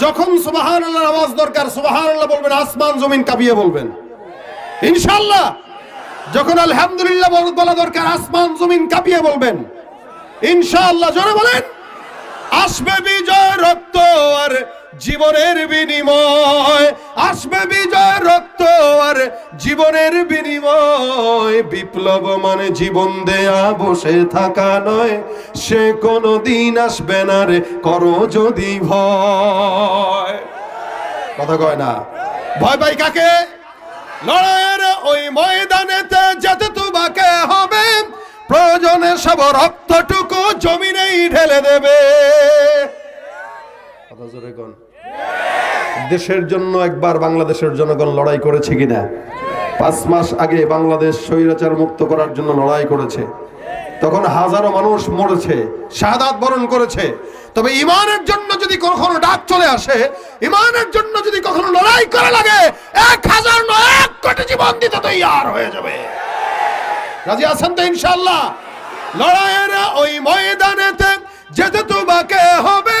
যখন সুবাহান আল্লাহর আওয়াজ দরকার সুবাহান আল্লাহ বলবেন, আসমান জমিন কাঁপিয়ে বলবেন। ইনশাল্লাহ যখন আলহামদুলিল্লাহ বল- দরকার, আসমান জমিন কাঁপিয়ে বলবেন। ইনশাল্লাহ জোরে বলেন, আসবে বিজয় রক্ত আর জীবনের বিনিময়। আসবে বিজয় রক্ত আর জীবনের বিনিময়। বিপ্লব মানে জীবন দেয়া, বসে থাকা নয়। সে কোনো দিন আসবে না রে, করো যদি ভয়। কথা কয় না। ভয় পাই কাকে? লড়াইয়ের ওই ময়দানেতে যেতে তোমাকে হবে, প্রয়োজনে সব রক্তটুকু জমিনেই ঢেলে দেবে। কথা জোরে কোন? দেশের জন্য একবার বাংলাদেশের জনগণ লড়াই করেছে কিনা? পাঁচ মাস আগে বাংলাদেশ স্বৈরাচার মুক্ত করার জন্য লড়াই করেছে। তখন হাজারো মানুষ মরেছে, শাহাদাত বরণ করেছে। তবে ইমানের জন্য যদি কখনো ডাক চলে আসে, ইমানের জন্য যদি কখনো লড়াই করা লাগে, এক হাজার এক কোটি জীবন দিতে তৈয়ার হয়ে যাবে। রাজি আছেন তো ইনশাল্লাহ লড়াইয়ের ওই ময়দানেতে যেতে তোমাকে হবে।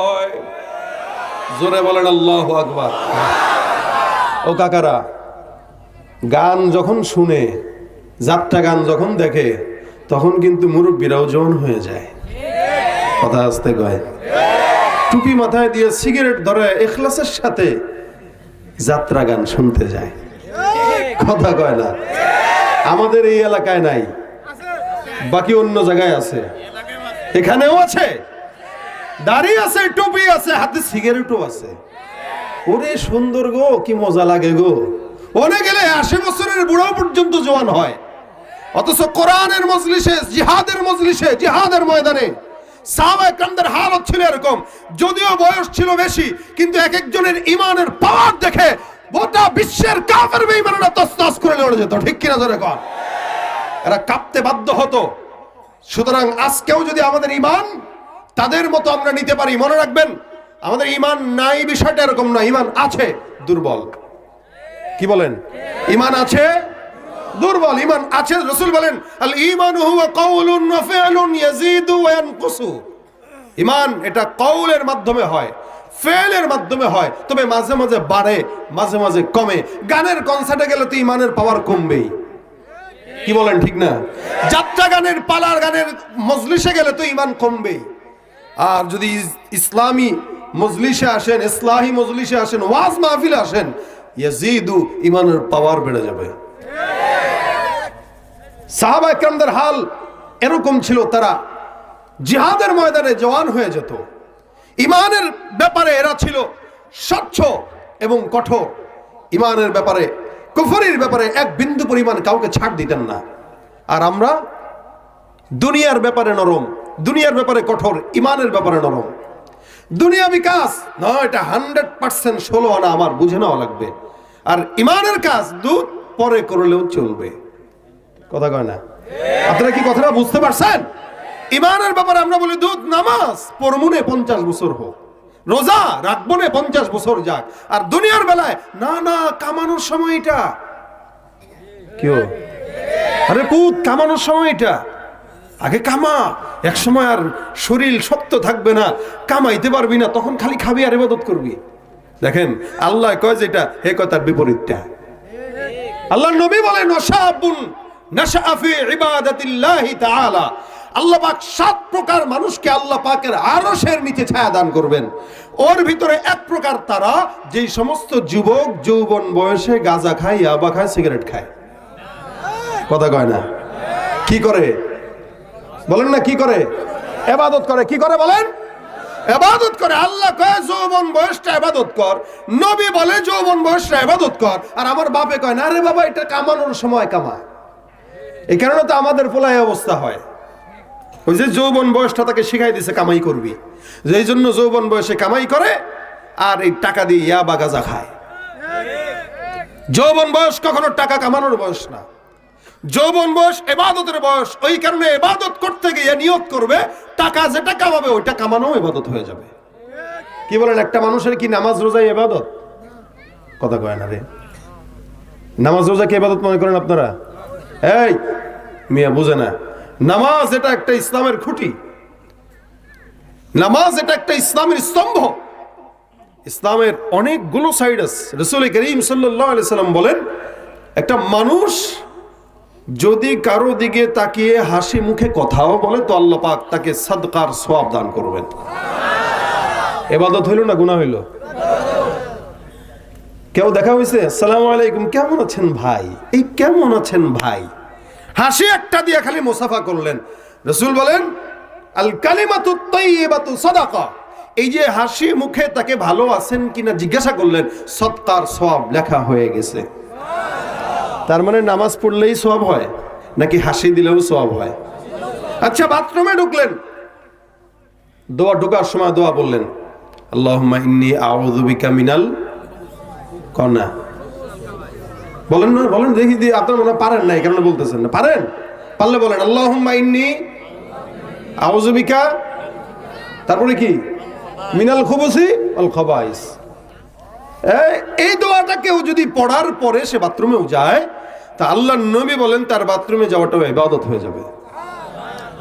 জোরে বলেন আল্লাহ আকবার। ও কাকারা, গান যখন শুনে, যাত্রা গান যখন দেখে, তখন কিন্তু মুরব্বীরাও জন হয়ে যায়। কথা আসতে কয়। টুপি মাথায় দিয়ে সিগারেট ধরে এখলাসের সাথে যাত্রা গান শুনতে যায়। কথা কয় না। আমাদের এই এলাকায় নাই, বাকি অন্য জায়গায় আছে। এখানেও আছে। দাড়ি আছে, টুপি আছে, হাতে সিগারেটও আছে। ওরে সুন্দর গো, কি মজা লাগে গো। ওনে গেলে আশি বছরের বুড়ো পর্যন্ত জোয়ান হয়। অথচ কোরআনের মজলিসে, জিহাদের মজলিসে, জিহাদের ময়দানে সাহাবা একরামদের হালত ছিল এরকম। যদিও বয়স ছিল বেশি, কিন্তু এক একজনের ইমানের পাওয়ার দেখে গোটা বিশ্বের কাফের বেঈমানেরা তসতস করে লড়ে যেত, ঠিক কিনা জোরে কর এরা কাঁপতে বাধ্য হতো। সুতরাং আজকেও যদি আমাদের ইমান তাদের মতো আমরা নিতে পারি, মনে রাখবেন? আমাদের ইমান নাই, বিষয়টা এরকম না। ইমান আছে, দুর্বল। কি বলেন? ইমান আছে, দুর্বল। ইমান আছে, রসুল বলেন, আল ইমান ইমান এটা কৌলের মাধ্যমে হয়, ফেলের মাধ্যমে হয়। তবে মাঝে মাঝে বাড়ে, মাঝে মাঝে কমে। গানের কনসার্টে গেলে তো ইমানের পাওয়ার কমবেই। কি বলেন, ঠিক না? যাত্রা গানের পালার গানের মজলিসে গেলে তো ইমান কমবেই। আর যদি ইসলামী মজলিসে আসেন, ইসলাহি মজলিসে আসেন, ওয়াজ মাহফিলে আসেন, ইয়াজিদু ইমানের পাওয়ার বেড়ে যাবে। সাহাবা একরামদের হাল এরকম ছিল, তারা জিহাদের ময়দানে জওয়ান হয়ে যেত। ইমানের ব্যাপারে এরা ছিল স্বচ্ছ এবং কঠোর। ইমানের ব্যাপারে, কুফরির ব্যাপারে এক বিন্দু পরিমাণ কাউকে ছাড় দিতেন না। আর আমরা দুনিয়ার ব্যাপারে নরম। দুনিয়ার ব্যাপারে কঠোর, ইমানের ব্যাপারে নরম। দুনিয়া বিকাশ? না, এটা হান্ড্রেড পার্সেন্ট ষোলো আনা আমার বুঝে নেওয়া লাগবে। আর ইমানের কাজ দুধ পরে করলেও চলবে। কথা কয় না? আপনারা কি কথাটা বুঝতে পারছেন? ইমানের ব্যাপারে আমরা বলি দুধ নামাজ, পরমুনে পঞ্চাশ বছর হোক, রোজা রাখব না পঞ্চাশ বছর যাক, আর দুনিয়ার বেলায় না না কামানোর সময় এটা। কেউ আরে পুত, কামানোর সময়টা আগে কামা। এক সময় আর শরীর শক্ত থাকবে না, কামাইতে পারবি না, তখন খালি খাবি আর ইবাদত করবি। দেখেন, আল্লাহ কয় যেটা কয় তার বিপরীতটা। আল্লাহ নবী বলে নশাবুন নশাফি ইবাদাতিল্লাহি তাআলা। আল্লাহ পাক সাত প্রকার মানুষকে আল্লাহ পাকের আরশের নিচে ছায়া দান করবেন। ওর ভিতরে এক প্রকার তারা, যেই সমস্ত যুবক যৌবন বয়সে গাঁজা খায়, ইয়াবা খায়, সিগারেট খায়। কথা কয় না? কি করে? বলেন না, কি করে? এবাদত করে, কি করে বলেন? এবাদত করে, আল্লাহ কয়, যৌবন বয়সটা এবাদত কর। নবী বলে, যৌবন বয়সটা এবাদত কর। আর আমার বাপে কয়, না রে বাবা, এটা কামানোর সময় কামা এই কারণে তো আমাদের পোলায় অবস্থা হয়। ওই যে যৌবন বয়সটা তাকে শিখাই দিছে, কামাই করবি। যেই জন্য যৌবন বয়সে কামাই করে, আর এই টাকা দিয়ে ইয়া বা গাঁজা খায়। যৌবন বয়স কখনো টাকা কামানোর বয়স না। যৌবন বয়স এবাদতের বয়স ওই কারণে এবাদত করতে গিয়ে নিয়োগ করবে, টাকা যেটা কামাবে ওইটা কামানো এবাদত হয়ে যাবে। কি বলেন, একটা মানুষের কি নামাজ রোজাই এবাদত? কথা কয় না রে। নামাজ রোজা কি এবাদত মনে করেন আপনারা? এই, মিয়া বুঝে না। নামাজ এটা একটা ইসলামের খুঁটি। নামাজ এটা একটা ইসলামের স্তম্ভ। ইসলামের অনেকগুলো সাইড আছে। রসুল করিম সাল্লাম বলেন, একটা মানুষ যদি কারও দিকে তাকিয়ে হাসি মুখে কথাও বলে, তো আল্লাহ পাক তাকে সাদকার সোয়াব দান করবেন। এবাদত হইল না গুনাহ হইল? কেউ দেখা হয়েছে আসসালামু আলাইকুম, কেমন আছেন ভাই? এই কেমন আছেন ভাই? হাসি একটা দিয়ে খালি মুসাফা করলেন। রসুল বলেন, আল কালিমাতু তাইয়্যিবাতু সাদাকা। এই যে হাসি মুখে তাকে ভালো আছেন কিনা জিজ্ঞাসা করলেন সৎকার সওয়াব লেখা হয়ে গেছে। তার মানে নামাজ পড়লেই সওয়াব হয়, নাকি হাসি দিলেও সওয়াব হয়? আচ্ছা বাথরুমে ঢুকলেন। দোয়া ঢোকার সময় দোয়া বললেন, আল্লাহুম্মা ইন্নী আউযু বিকা মিনাল কনা। বলেন না, বলেন, দেখি দিয়ে আপনার মনে পারেন না এই কারণে বলতেছেন না। পারেন? পারলে বলেন, আল্লাহুম্মা ইন্নী আউযু বিকা, তারপরে কি? মিনাল খুবুসি অল খবাইস। এই- দোয়াটা কেউ যদি পড়ার পরে সে বাথরুমেও যায়, তা আল্লাহ নবী বলেন তার বাথরুমে যাওয়াটাও ইবাদত হয়ে যাবে।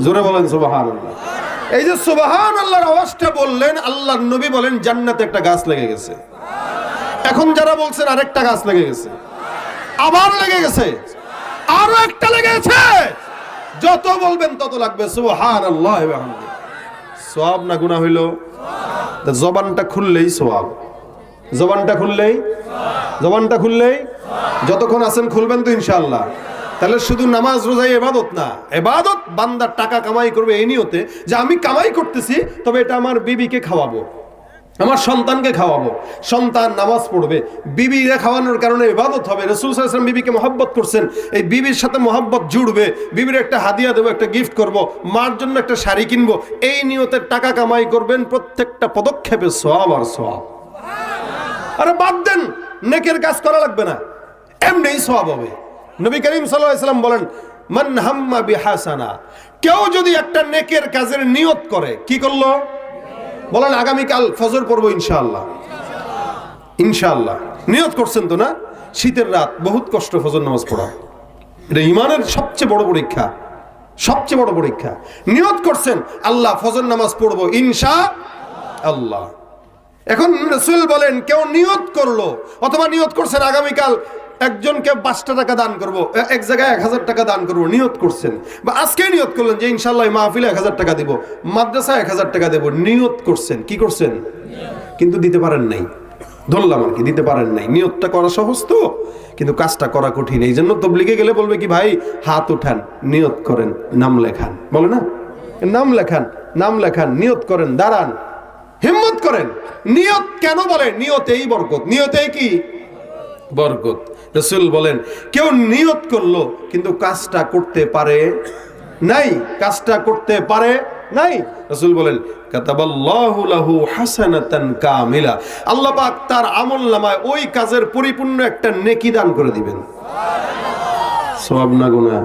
জোরে বলেন সুবাহান আল্লাহ এই যে সুবাহান আল্লাহর আওয়াজটা বললেন আল্লাহর নবী বলেন, জান্নাতে একটা গাছ লেগে গেছে। এখন যারা বলছেন, আরেকটা গাছ লেগে গেছে। আবার লেগে গেছে। আরও একটা লেগে গেছে। যত বলবেন তত লাগবে সুবাহান আল্লাহ সব না গুণা হইল? জবানটা খুললেই সোয়াব। জবানটা খুললেই? জবানটা খুললেই? যতক্ষণ আছেন খুলবেন তো ইনশাল্লাহ তাহলে শুধু নামাজ রোজাই এবাদত না, এবাদত বান্দার টাকা কামাই করবে এই নিয়তে যে আমি কামাই করতেছি, তবে এটা আমার বিবিকে খাওয়াবো, আমার সন্তানকে খাওয়াবো। সন্তান নামাজ পড়বে, বিবিরা খাওয়ানোর কারণে ইবাদত হবে। রসুল সাল্লাম বিবিকে মহাব্বত করছেন, এই বিবির সাথে মহাব্বত জুড়বে, বিবির একটা হাদিয়া দেবো, একটা গিফট করব, মার জন্য একটা শাড়ি কিনবো, এই নিয়তে টাকা কামাই করবেন প্রত্যেকটা পদক্ষেপে সব আর সব আরে বাদ দেন, নেকের কাজ করা লাগবে না। এমনি সব হবে। নবী করিম সাল্লাম বলেন, মান হাম্মা বিহাসানা। কেউ যদি একটা নেকের কাজের নিয়ত করে, কি করল? বলেন, আগামীকাল ফজর পড়ব ইনশাআল্লাহ। ইনশাআল্লাহ। নিয়ত করছেন তো না? শীতের রাত, বহুত কষ্ট ফজর নামাজ পড়া। এটা ইমানের সবচেয়ে বড় পরীক্ষা। সবচেয়ে বড় পরীক্ষা। নিয়ত করছেন, আল্লাহ, ফজর নামাজ পড়ব ইনশা আল্লাহ এখন রসুল বলেন, কেউ নিয়ত করল, অথবা নিয়ত করছেন, আগামীকাল একজনকে পাঁচটা টাকা দান করব এক জায়গায় এক হাজার টাকা দান করব, নিয়ত করছেন। বা আজকে নিয়ত করলেন যে ইনশাল্লাহ মাহফিলে এক হাজার টাকা দিব মাদ্রাসা এক হাজার টাকা দেব, নিয়ত করছেন। কি করছেন? কিন্তু দিতে পারেন নাই। ধরলাম আর কি, দিতে পারেন নাই। নিয়তটা করা সহজ তো, কিন্তু কাজটা করা কঠিন। এই জন্য তবলিগে গেলে বলবে কি, ভাই, হাত উঠান, নিয়ত করেন, নাম লেখান। বলে না? নাম লেখান নাম লেখান, নিয়ত করেন, দাঁড়ান। হিম্মত করেন। নিয়ত কেন বলে নিয়তেই বরকত। নিয়তেই কি? বরকত। রসুল বলেন, কেউ নিয়ত করল, কিন্তু কাজটা করতে পারে নাই। কাজটা করতে পারে নাই। রসুল বলেন কামিলা। তার ওই কাজের পরিপূর্ণ একটা নেকি দান করে দিবেন। সওয়াব না গুনাহ?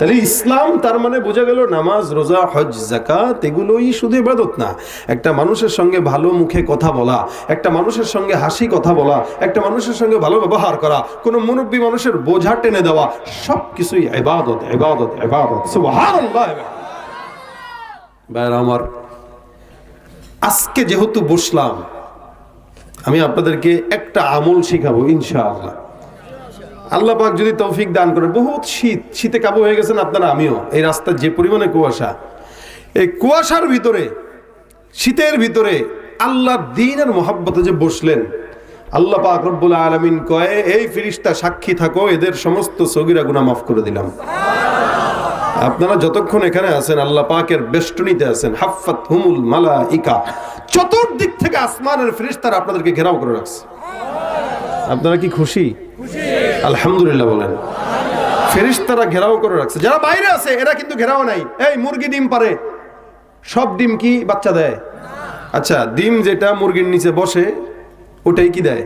তাহলে ইসলাম তার মানে বোঝা গেল নামাজ, রোজা, হজ জাকাত এগুলোই শুধু ইবাদত না। একটা মানুষের সঙ্গে ভালো মুখে কথা বলা, একটা মানুষের সঙ্গে হাসি কথা বলা, একটা মানুষের সঙ্গে ভালো ব্যবহার করা, কোনো মুরব্বী মানুষের বোঝা টেনে দেওয়া সব কিছুই এবাদত ইবাদত। সুবহানাল্লাহ। আমার, আজকে যেহেতু বসলাম, আমি আপনাদেরকে একটা আমল শিখাবো ইনশাআল্লাহ। আল্লাহ পাক যদি তৌফিক দান করে বহুত শীত, শীতে কাবু হয়ে গেছেন আপনারা, আমিও। এই রাস্তার যে পরিমাণে কুয়াশা, এই কুয়াশার ভিতরে, শীতের ভিতরে আল্লাহ দিনের মোহাব্বতে যে বসলেন, আল্লাহ পাক রব্বুল আলমিন কয়ে, এই ফিরিস্তা, সাক্ষী থাকো, এদের সমস্ত সগিরা গুনাহ মাফ করে দিলাম। আপনারা যতক্ষণ এখানে আছেন, আল্লাহ পাকের বেষ্টনীতে আছেন, হাফাত হুমুল মালা ইকা চতুর্দিক থেকে আসমানের ফিরিস্তারা আপনাদেরকে ঘেরাও করে রাখছে। আপনারা কি খুশি। আলহামদুলিল্লাহ বলেন। ফেরিস্তারা ঘেরাও করে রাখছে। যারা বাইরে আছে, এরা কিন্তু ঘেরাও নাই। এই, মুরগি ডিম পারে। সব ডিম কি বাচ্চা দেয়? আচ্ছা ডিম যেটা মুরগির নিচে বসে, ওটাই কি দেয়?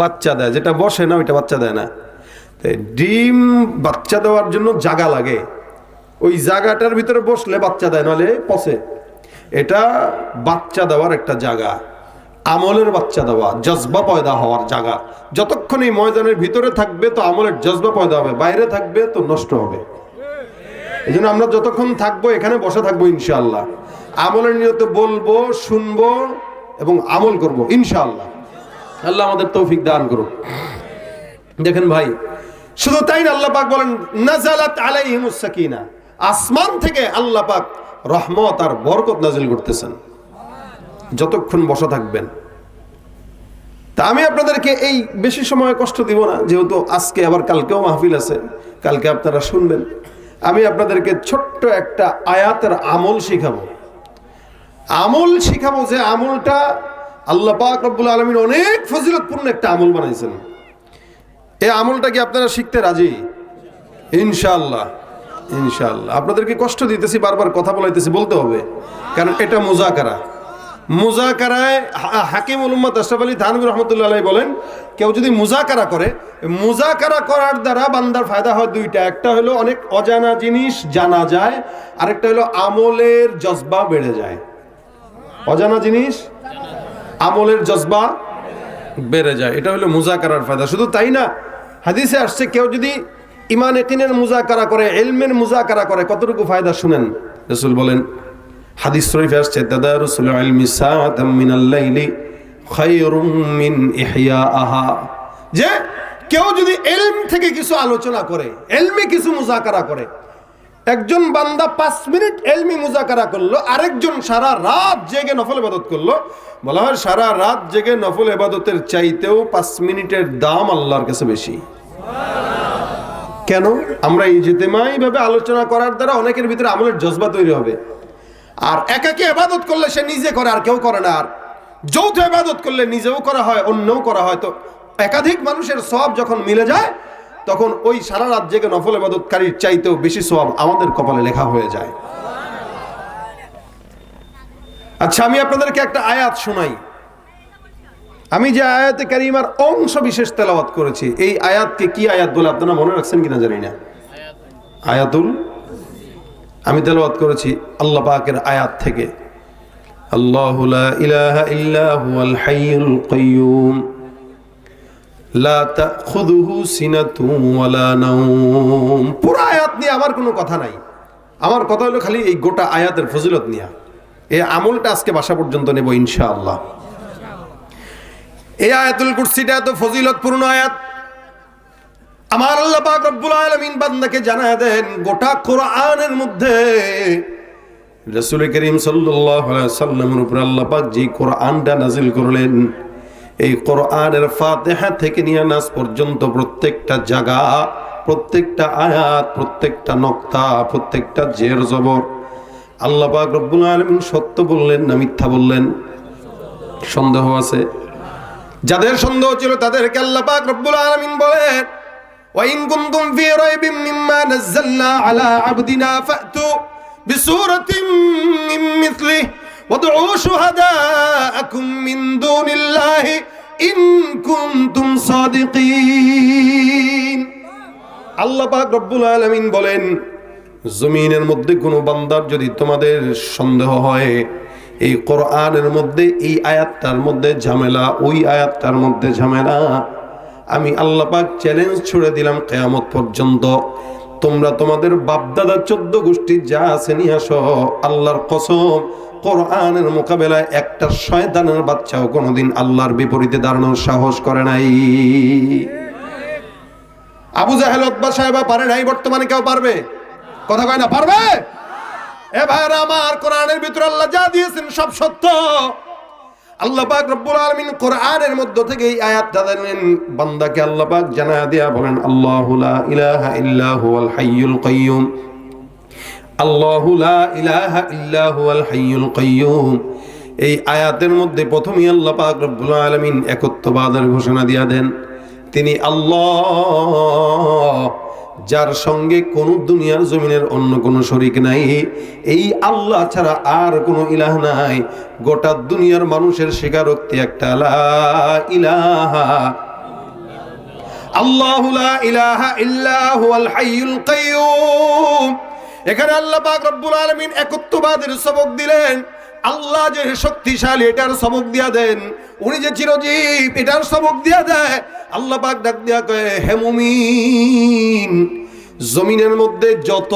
বাচ্চা দেয়। যেটা বসে না, ওইটা বাচ্চা দেয় না। ডিম বাচ্চা দেওয়ার জন্য জাগা লাগে। ওই জায়গাটার ভিতরে বসলে বাচ্চা দেয়, নাহলে পচে। এটা বাচ্চা দেওয়ার একটা জায়গা আমলের বাচ্চা দেওয়া, জজবা পয়দা হওয়ার জায়গা। যতক্ষণ এই ময়দানের ভিতরে থাকবে তো আমলের জজবা পয়দা হবে, বাইরে থাকবে তো নষ্ট হবে। এই জন্য আমরা যতক্ষণ থাকব, এখানে বসে থাকব ইনশাআল্লাহ। আমলের নিয়তে বলব, শুনব এবং আমল করব ইনশাআল্লাহ। আল্লাহ আমাদের তৌফিক দান করুন দেখেন ভাই, শুধু তাই না, আল্লাহ পাক বলেন, নাজালাত আলাইহিমুস সাকিনা। আসমান থেকে আল্লাহ পাক রহমত আর বরকত নাজিল করতেছেন। যতক্ষণ বসা থাকবেন। তা আমি আপনাদেরকে এই বেশি সময় কষ্ট দিব না, যেহেতু আজকে আবার কালকেও মাহফিল আছে, কালকে আপনারা শুনবেন। আমি আপনাদেরকে ছোট্ট একটা আয়াতের আমল শিখাবো। আমল শিখাবো যে আমলটা আল্লাহ পাক আলমিন অনেক ফজিলতপূর্ণ একটা আমল বানাইছেন। এই আমলটা কি আপনারা শিখতে রাজি? ইনশাল্লাহ ইনশাল্লাহ আপনাদেরকে কষ্ট দিতেছি, বারবার কথা বলাইতেছি, বলতে হবে। কারণ এটা মুজাকারা। মুজাকারায় হাকিম উম্মদ আশরাফ আলী থানবী রহমতুল্লাহ বলেন, কেউ যদি মুজাকারা করে, মুজাকারা করার দ্বারা বান্দার ফায়দা হয় দুইটা। একটা হলো অনেক অজানা জিনিস জানা যায়, আরেকটা হলো আমলের জজবা বেড়ে যায়। অজানা জিনিস? আমলের জজবা বেড়ে যায়। এটা হলো মুজাকারার ফায়দা। শুধু তাই না, হাদিসে আসছে, কেউ যদি ইমান একিনের মুজাকারা করে এলমের মুজাকারা করে, কতটুকু ফায়দা শুনেন? রসুল বলেন হাদিস শরীফে আসছে, তাদারুসুল ইলমি সাআতাম মিনাল লাইলি খায়রুম মিন যে কেউ যদি এলম থেকে কিছু আলোচনা করে এলমে কিছু মুজাকারা করে, একজন বান্দা পাঁচ মিনিট এলমি মুজাকারা করল, আরেকজন সারা রাত জেগে নফল ইবাদত করল, বলা হয় সারা রাত জেগে নফল ইবাদতের চাইতেও পাঁচ মিনিটের দাম আল্লাহর কাছে বেশি। কেন? আমরা এই জিতেমাই ভাবে আলোচনা করার দ্বারা অনেকের ভিতরে আমলের জজবা তৈরি হবে। আর একাকে ইবাদত করলে সে নিজে করে, আর কেউ করে না। আর যৌথ ইবাদত করলে নিজেও করা হয়, অন্যও করা হয়। তো একাধিক মানুষের সব যখন মিলে যায়, তখন ওই সারা রাত জেগে নফল ইবাদতকারীর চাইতেও বেশি সব আমাদের কপালে লেখা হয়ে যায়। আচ্ছা আমি আপনাদেরকে একটা আয়াত শোনাই। আমি যে আয়াতে কারিমার অংশ বিশেষ তেলাওয়াত করেছি, এই আয়াতকে কি আয়াত বলে আপনারা মনে রাখছেন কিনা জানি না। আয়াতুল আমি তেলবাদ করেছি আল্লাহ পাকের আয়াত থেকে। আল্লাহু ওয়ালা আয়াত আমার কোনো কথা নাই। আমার কথা হলো খালি এই গোটা আয়াতের ফজিলত নিয়ে। এই আমলটা আজকে বাসা পর্যন্ত নেব ইনশাআল্লাহ। এই আয়াতুল কুরসিটা এত ফজিলতপূর্ণ আয়াত। আমার আল্লাহ পাক রব্বুল আলামিন বান্দাকে জানায় দেন, গোটা কোরআনের মধ্যে রাসূল করিম সাল্লামের উপর আল্লাহ পাক যে কোরআনটা নাজিল করলেন, এই কোরআনের ফাতিহা থেকে নিয়ে নাস পর্যন্ত প্রত্যেকটা জায়গা, প্রত্যেকটা আয়াত, প্রত্যেকটা নক্তা, প্রত্যেকটা জের জবর আল্লাহ পাক রব্বুল আলামিন সত্য বললেন না মিথ্যা বললেন? সন্দেহ আছে? যাদের সন্দেহ ছিল তাদেরকে আল্লাহ পাক রব্বুল আলামিন বলেন وإن كنتم في ريب مما نزلنا على عبدنا فأتوا بسورة من مثله وادعوا شهداءكم من دون الله إن كنتم صادقين আল্লাহ পাক রব্বুল আলামিন বলেন জমিনের মধ্যে কোনো বান্দার যদি তোমাদের সন্দেহ হয় এই কোরআনের মধ্যে এই আয়াতটার মধ্যে ঝামেলা ওই আয়াতটার মধ্যে ঝামেলা আমি আল্লাহ পাক চ্যালেঞ্জ ছুড়ে দিলাম কেয়ামত পর্যন্ত। তোমরা তোমাদের বাপদাদা চোদ্দ গোষ্ঠী যা আছে নিয়ে আসো। আল্লাহর কসম, কোরআনের মোকাবেলায় একটা শয়তানের বাচ্চাও কোনোদিন আল্লাহর বিপরীতে দাঁড়ানোর সাহস করে নাই। আবু জাহেল, উতবা সাহেবা পারে নাই, বর্তমানে কেউ পারবে? কথা কয় না, পারবে? এ ভাইরা, আমার কোরআনের ভিতরে আল্লাহ যা দিয়েছেন সব সত্য। আল্লাহ রব্বুল আলামিন কোরআনের মধ্য থেকে এই বান্দাকে দিয়া বলেন ইলাহা হুয়াল হাইয়ুল আল্লাহু ইলাহা হাইয়ুল কাইয়্যুম এই আয়াতের মধ্যে প্রথমেই আল্লাহ রব্বুল আলামিন একত্ববাদের ঘোষণা দিয়া দেন। তিনি আল্লাহ যার সঙ্গে কোন দুনিয়ার জমিনের অন্য কোনো শরিক নাই। এই আল্লাহ ছাড়া আর কোনো ইলাহ নাই। গোটা দুনিয়ার মানুষের স্বীকারোক্তি একটা ইলাহা আল্লাহু ইলাহা ইল্লা হুয়াল হাইয়ুল কাইয়্যুম এখানে আল্লাহ পাক রব্বুল আলামিন একত্ববাদের সবক দিলেন। আল্লাহ যে শক্তিশালী, এটার সবক দিয়া দেন। উনি যে চিরজীব, এটার সবক দিয়া দেয়। আল্লাহ পাক ডাক দিয়া কয়, হে মুমিন, জমিনের মধ্যে যত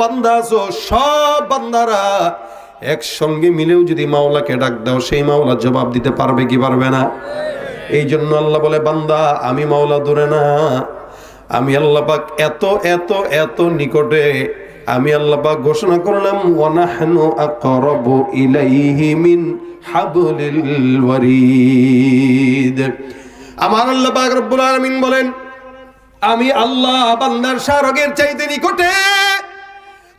বান্দা আছো, সব বান্দারা একসঙ্গে মিলেও যদি মাওলাকে ডাক দাও, সেই মাওলা জবাব দিতে পারবে কি পারবে না? এই জন্য আল্লাহ বলে, বান্দা, আমি মাওলা দূরে না। আমি আল্লাহ পাক এত এত এত নিকটে আমি আল্লাহ ঘোষণা করলাম, ওয়ানাহনু আকরাবু ইলাইহি মিন হাবলিল ওয়ারিদ। আমার আল্লাহ পাক রব্বুল আলামিন বলেন, আমি আল্লাহ বান্দার সারগের চাইতে নিকটে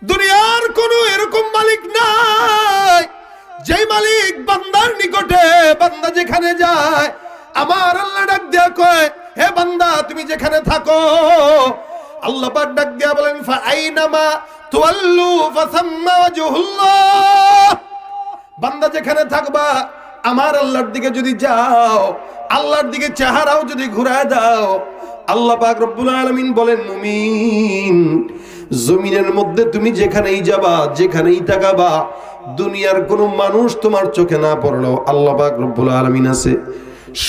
দুনিয়ার কোনো এরকম মালিক নাই। যে মালিক বান্দার নিকটে, বান্দা যেখানে যায়, আমার আল্লাহ ডাক দেয়া কয়, হে বান্দা, তুমি যেখানে থাকো আল্লাহ পাক ডাক দেয়া বলেন ফা আইনামা তুয়াল্লু ফাসাম্মা ওয়াজহুল্লাহ। বান্দা যেখানে থাকবা, আমার আল্লাহর দিকে যদি যাও, আল্লাহর দিকে চেহারাও যদি ঘুরায় দাও, আল্লাহ পাক রব্বুল আলামিন বলেন, মুমিন, জমিনের মধ্যে তুমি যেখানেই যাবা, যেখানেই তাকাবা, দুনিয়ার কোনো মানুষ তোমার চোখে না পড়লেও আল্লাহ পাক রব্বুল আলামিন আছে।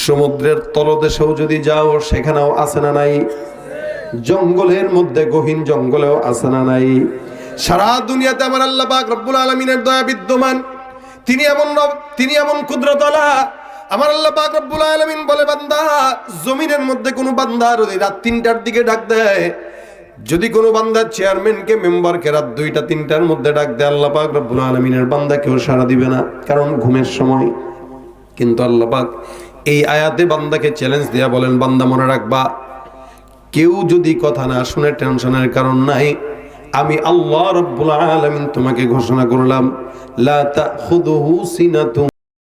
সমুদ্রের তলদেশেও যদি যাও, সেখানেও আছে না নাই? জঙ্গলের মধ্যে গহীন জঙ্গলেও আছে না নাই। সারা দুনিয়াতে আমার আল্লাহ পাক রব্বুল আলমিনের দয়া বিদ্যমান। তিনি এমন তিনি এমন ক্ষুদ্রতলা আমার আল্লাহ পাক রব্বুল আলমিন বলে, বান্দা, জমিনের মধ্যে কোনো বান্দা যদি রাত তিনটার দিকে ডাক দেয়। যদি কোনো বান্দা চেয়ারম্যানকে, মেম্বারকে রাত দুইটা, তিনটার মধ্যে ডাক দেয়, আল্লাহ পাক রব্বুল আলমিনের বান্দা কেউ সাড়া দিবে না, কারণ ঘুমের সময়। কিন্তু আল্লাহ পাক এই আয়াতে বান্দাকে চ্যালেঞ্জ দেয়া বলেন, বান্দা মনে রাখবা কেউ যদি কথা না শুনে টেনশনের কারণ নাই, আমি আল্লাহ রব্বুল আলামিন তোমাকে ঘোষণা করলাম, লা